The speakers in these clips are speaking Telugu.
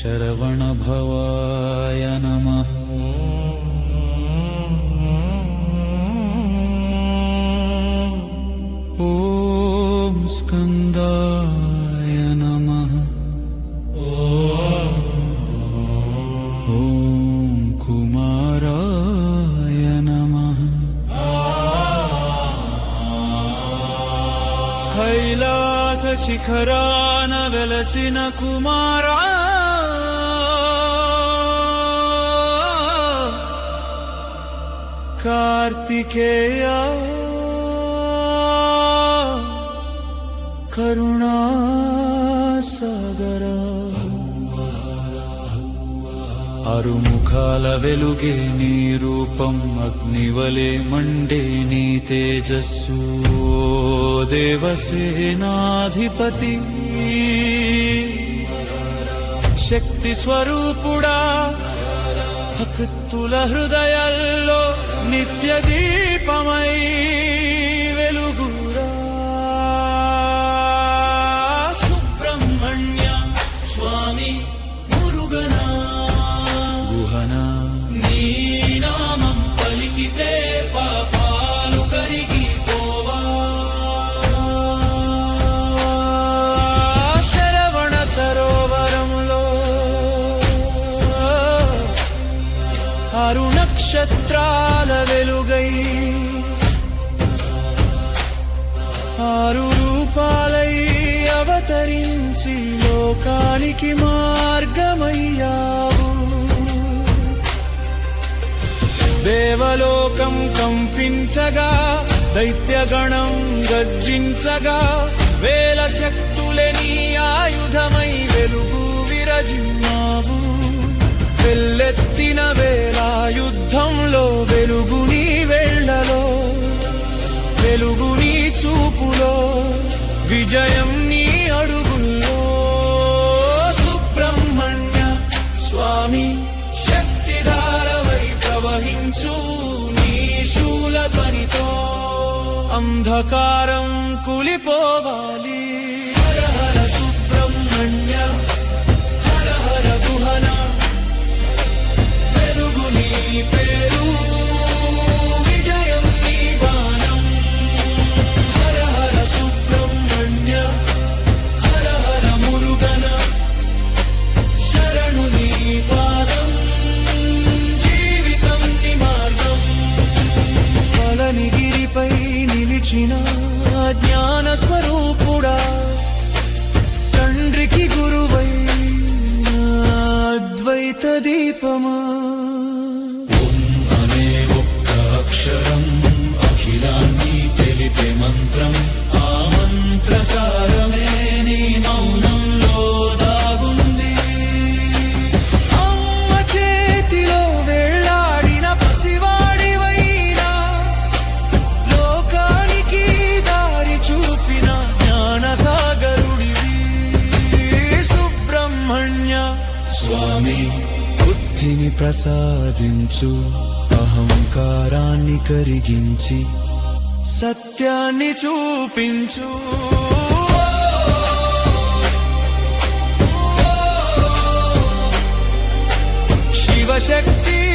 शरवणय नमः। ॐ स्कन्दाय नमः। ॐ कुमाराय नमः। कैलासशिखरानवलसिन कुमारा కుమారా కార్తికేయ కరుణాసాగరా అరుముఖాల వెలుగే నీ రూపం అగ్నివలే మండే నీ తేజస్సు. దేవసేనాధిపతి శక్తి స్వరూపుడా భక్తుల హృదయాల్లో నిత్య దీపమై వెలుగు. నక్షత్రాల వెలుగై ఆరు రూపాలై అవతరించి లోకానికి మార్గమయ్యావు దేవలోకం కంపించగా దైత్యగణం గర్జించగా వేల శక్తులని ఆయుధమై చూపులో విజయం నీ అడుగుల్లో. సుబ్రహ్మణ్య స్వామి శక్తిధారవై ప్రవహించు నీ శూలధ్వనితో అంధకారం కులిపోవాలి. హర హర సుబ్రహ్మణ్య హర హర గుహన. వెలుగు నీ పేరు జ్ఞాన స్వరూపుడా తండ్రికి గురువై అద్వైత దీపమా. అనే ఒక్క అక్షరం అఖిలాన్ని తెలిపే మంత్రం ఆ మంత్ర స్వామి. బుద్ధిని ప్రసాదించు అహంకారాన్ని కరిగించి సత్యాన్ని చూపించు. శివశక్తి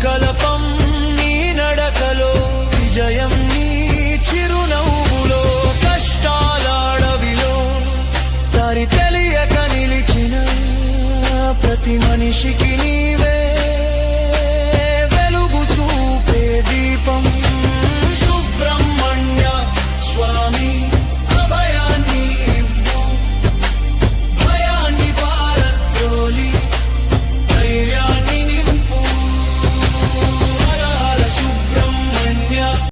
సంకల్పం